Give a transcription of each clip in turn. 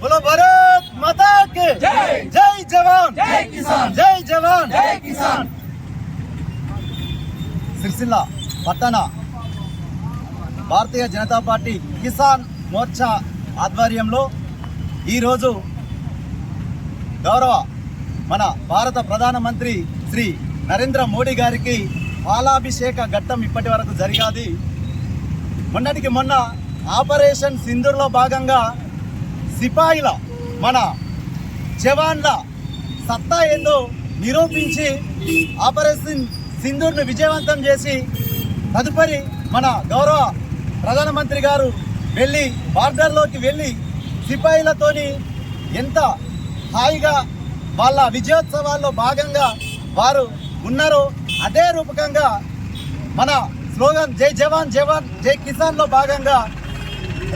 బుల భారత్ जय। जवान। భారత్ किसान। జై జవాన్ జై జవాన్ सिरसिला పట్టణ భారతీయ జనతా పార్టీ కిసాన్ మోర్చా ఆధ్వర్యంలో ఈరోజు గౌరవ మన భారత ప్రధానమంత్రి శ్రీ నరేంద్ర మోడీ గారికి పాలాభిషేక ఘట్టం ఇప్పటి వరకు జరిగాది. మొన్నటికి మొన్న ఆపరేషన్ సింధూర్లో భాగంగా సిపాయిల మన జవాన్ల సత్తా ఏందో నిరూపించి ఆపరేషన్ సింధూర్ను విజయవంతం చేసి తదుపరి మన గౌరవ ప్రధానమంత్రి గారు వెళ్ళి బార్డర్లోకి వెళ్ళి సిపాయిలతోని ఎంత హాయిగా వాళ్ళ విజయోత్సవాల్లో భాగంగా వారు ఉన్నారో అదే రూపకంగా మన స్లోగన్ జై జవాన్ జవాన్ జై కిసాన్లో భాగంగా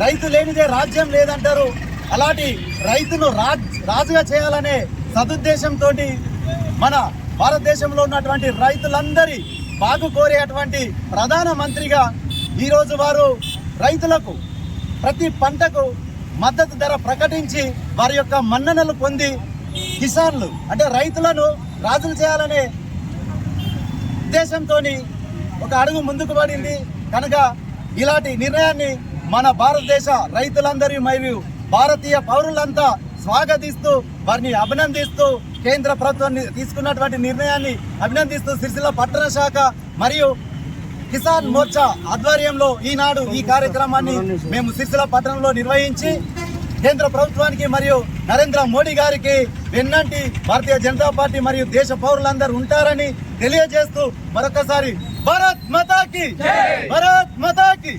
రైతు లేనిదే రాజ్యం లేదంటారు. అలాంటి రైతును రాజ్ రాజుగా చేయాలనే సదుద్దేశంతో మన భారతదేశంలో ఉన్నటువంటి రైతులందరి బాగు కోరేటువంటి ప్రధాన మంత్రిగా ఈరోజు వారు రైతులకు ప్రతి పంటకు మద్దతు ధర ప్రకటించి వారి యొక్క మన్ననలు పొంది కిసాన్లు అంటే రైతులను రాజులు చేయాలనే ఉద్దేశంతో ఒక అడుగు ముందుకు పడింది. కనుక ఇలాంటి నిర్ణయాన్ని మన భారతదేశ రైతులందరి మరియు భారతీయ పౌరులంతా స్వాగతిస్తూ వారిని అభినందిస్తూ కేంద్ర ప్రభుత్వం తీసుకున్నటువంటి నిర్ణయాన్ని అభినందిస్తూ సిరిసిల్ల పట్టణ శాఖ మరియు కిసాన్ మోర్చా ఆధ్వర్యంలో ఈనాడు ఈ కార్యక్రమాన్ని మేము సిరిసిల్ల పట్టణంలో నిర్వహించి కేంద్ర ప్రభుత్వానికి మరియు నరేంద్ర మోడీ గారికి వెన్నంటి భారతీయ జనతా పార్టీ మరియు దేశ పౌరులందరూ ఉంటారని తెలియజేస్తూ మరొకసారి భారత్ మతాకి భారత్ మతాకి!